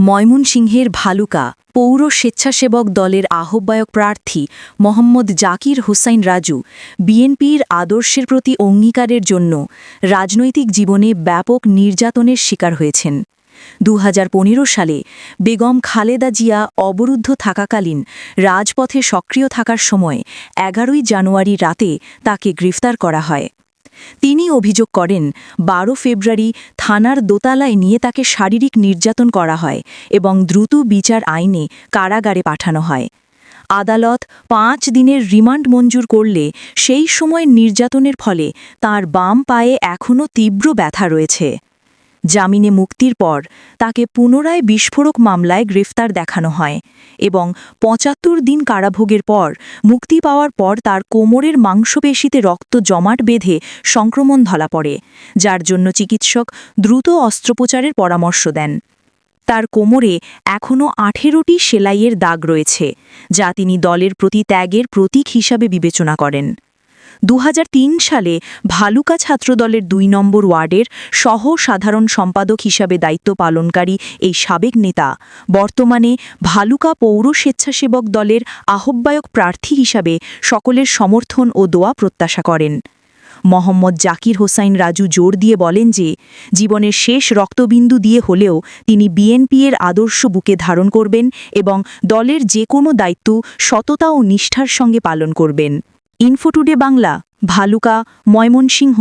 ময়মনসিংহের ভালুকা পৌর স্বেচ্ছাসেবক দলের আহ্বায়ক প্রার্থী মোহাম্মদ জাকির হোসাইন রাজু বিএনপির আদর্শের প্রতি অঙ্গীকারের জন্য রাজনৈতিক জীবনে ব্যাপক নির্যাতনের শিকার হয়েছেন। দু হাজার পনেরো সালে বেগম খালেদা জিয়া অবরুদ্ধ থাকাকালীন রাজপথে সক্রিয় থাকার সময় এগারোই জানুয়ারি রাতে তাকে গ্রেফতার করা হয়। তিনি অভিযোগ করেন, বারো ফেব্রুয়ারি থানার দোতালায় নিয়ে তাকে শারীরিক নির্যাতন করা হয় এবং দ্রুত বিচার আইনে কারাগারে পাঠানো হয়। আদালত পাঁচ দিনের রিমান্ড মঞ্জুর করলে সেই সময় নির্যাতনের ফলে তার বাম পায়ে এখনও তীব্র ব্যথা রয়েছে। জামিনে মুক্তির পর তাকে পুনরায় বিস্ফোরক মামলায় গ্রেফতার দেখানো হয় এবং পঁচাত্তর দিন কারাভোগের পর মুক্তি পাওয়ার পর তার কোমরের মাংসপেশিতে রক্ত জমাট বেঁধে সংক্রমণ ধরা পড়ে, যার জন্য চিকিৎসক দ্রুত অস্ত্রোপচারের পরামর্শ দেন। তার কোমরে এখনও আঠেরোটি সেলাইয়ের দাগ রয়েছে, যা তিনি দলের প্রতি ত্যাগের প্রতীক হিসাবে বিবেচনা করেন। দু হাজার তিন সালে ভালুকা ছাত্রদলের দুই নম্বর ওয়ার্ডের সহ সাধারণ সম্পাদক হিসাবে দায়িত্ব পালনকারী এই সাবেক নেতা, বর্তমানে ভালুকা পৌর স্বেচ্ছাসেবক দলের আহ্বায়ক প্রার্থী হিসাবে সকলের সমর্থন ও দোয়া প্রত্যাশা করেন। মোহাম্মদ জাকির হোসাইন রাজু জোর দিয়ে বলেন যে, জীবনের শেষ রক্তবিন্দু দিয়ে হলেও তিনি বিএনপি এর আদর্শ বুকে ধারণ করবেন এবং দলের যে কোনো দায়িত্ব সততা ও নিষ্ঠার সঙ্গে পালন করবেন। ইনফোটুডে বাংলা ভালুকা ময়মনসিংহ